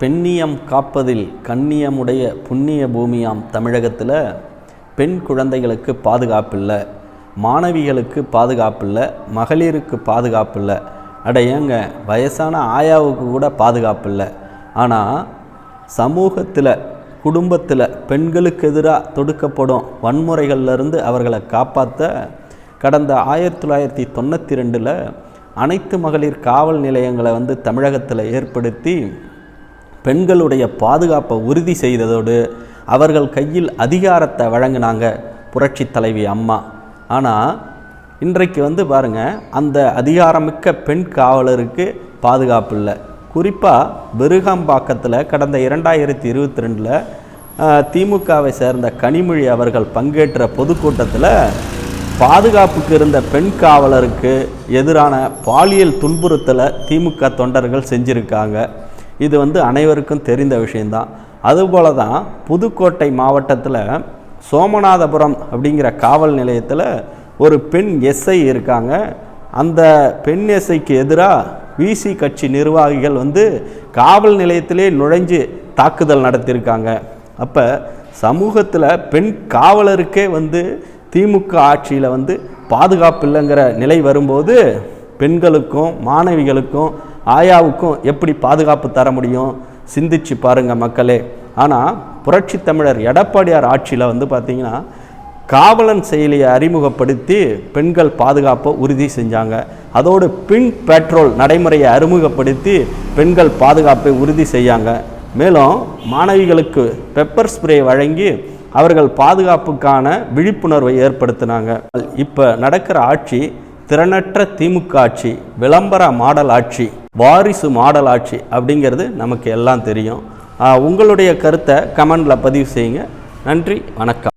பெண்ணியம் காப்பதில் கண்ணியமுடைய புண்ணிய பூமியாம் தமிழகத்தில் பெண் குழந்தைகளுக்கு பாதுகாப்பில்லை மாணவிகளுக்கு பாதுகாப்பில்லை மகளிருக்கு பாதுகாப்பில்லை. அட ஏங்க வயசான ஆயாவுக்கு கூட பாதுகாப்பில்லை. ஆனால் சமூகத்தில் குடும்பத்தில் பெண்களுக்கு எதிராக தொடுக்கப்படும் வன்முறைகள்லேருந்து அவர்களை காப்பாற்ற கடந்த ஆயிரத்தி தொள்ளாயிரத்தி தொண்ணூற்றி ரெண்டில் அனைத்து மகளிர் காவல் நிலையங்களை வந்து தமிழகத்தில் ஏற்படுத்தி பெண்களுடைய பாதுகாப்பை உறுதி செய்ததோடு அவர்கள் கையில் அதிகாரத்தை வழங்கினாங்க புரட்சி தலைவி அம்மா. ஆனால் இன்றைக்கு வந்து பாருங்க அந்த அதிகாரமிக்க பெண் காவலருக்கு பாதுகாப்பு இல்லை. குறிப்பாக பெருகாம்பாக்கத்தில் கடந்த இரண்டாயிரத்தி இருபத்தி ரெண்டில் திமுகவை சேர்ந்த கனிமொழி அவர்கள் பங்கேற்ற பொதுக்கூட்டத்தில் பாதுகாப்புக்கு இருந்த பெண் காவலருக்கு எதிரான பாலியல் துன்புறுத்தலை திமுக தொண்டர்கள் செஞ்சுருக்காங்க. இது வந்து அனைவருக்கும் தெரிந்த விஷயந்தான் அதுபோல தான் புதுக்கோட்டை மாவட்டத்தில் சோமநாதபுரம் அப்படிங்கிற காவல் நிலையத்தில் ஒரு பெண் எஸ்ஐ இருக்காங்க. அந்த பெண் எஸ்ஐக்கு எதிராக விசி கட்சி நிர்வாகிகள் வந்து காவல் நிலையத்திலே நுழைஞ்சு தாக்குதல் நடத்தியிருக்காங்க. அப்போ சமூகத்தில் பெண் காவலருக்கே வந்து திமுக ஆட்சியில் வந்து பாதுகாப்பு இல்லைங்கிற நிலை வரும்போது பெண்களுக்கும் மாணவிகளுக்கும் ஆயாவுக்கும் எப்படி பாதுகாப்பு தர முடியும்? சிந்திச்சு பாருங்க மக்களே. ஆனால் புரட்சி தமிழர் எடப்பாடியார் ஆட்சியில் வந்து பார்த்திங்கன்னா காவலன் செயலியை அறிமுகப்படுத்தி பெண்கள் பாதுகாப்பை உறுதி செஞ்சாங்க. அதோடு பின் பெட்ரோல் நடைமுறையை அறிமுகப்படுத்தி பெண்கள் பாதுகாப்பை உறுதி செய்யாங்க. மேலும் மாணவிகளுக்கு பெப்பர் ஸ்ப்ரே வழங்கி அவர்கள் பாதுகாப்புக்கான விழிப்புணர்வை ஏற்படுத்தினாங்க. இப்போ நடக்கிற ஆட்சி திறனற்ற திமுக ஆட்சி விளம்பர மாடல் ஆட்சி. வாரிசு மாடல் ஆட்சி அப்படிங்கிறது நமக்கு எல்லாம் தெரியும். உங்களுடைய கருத்தை கமெண்டில் பதிவு செய்யுங்க. நன்றி வணக்கம்.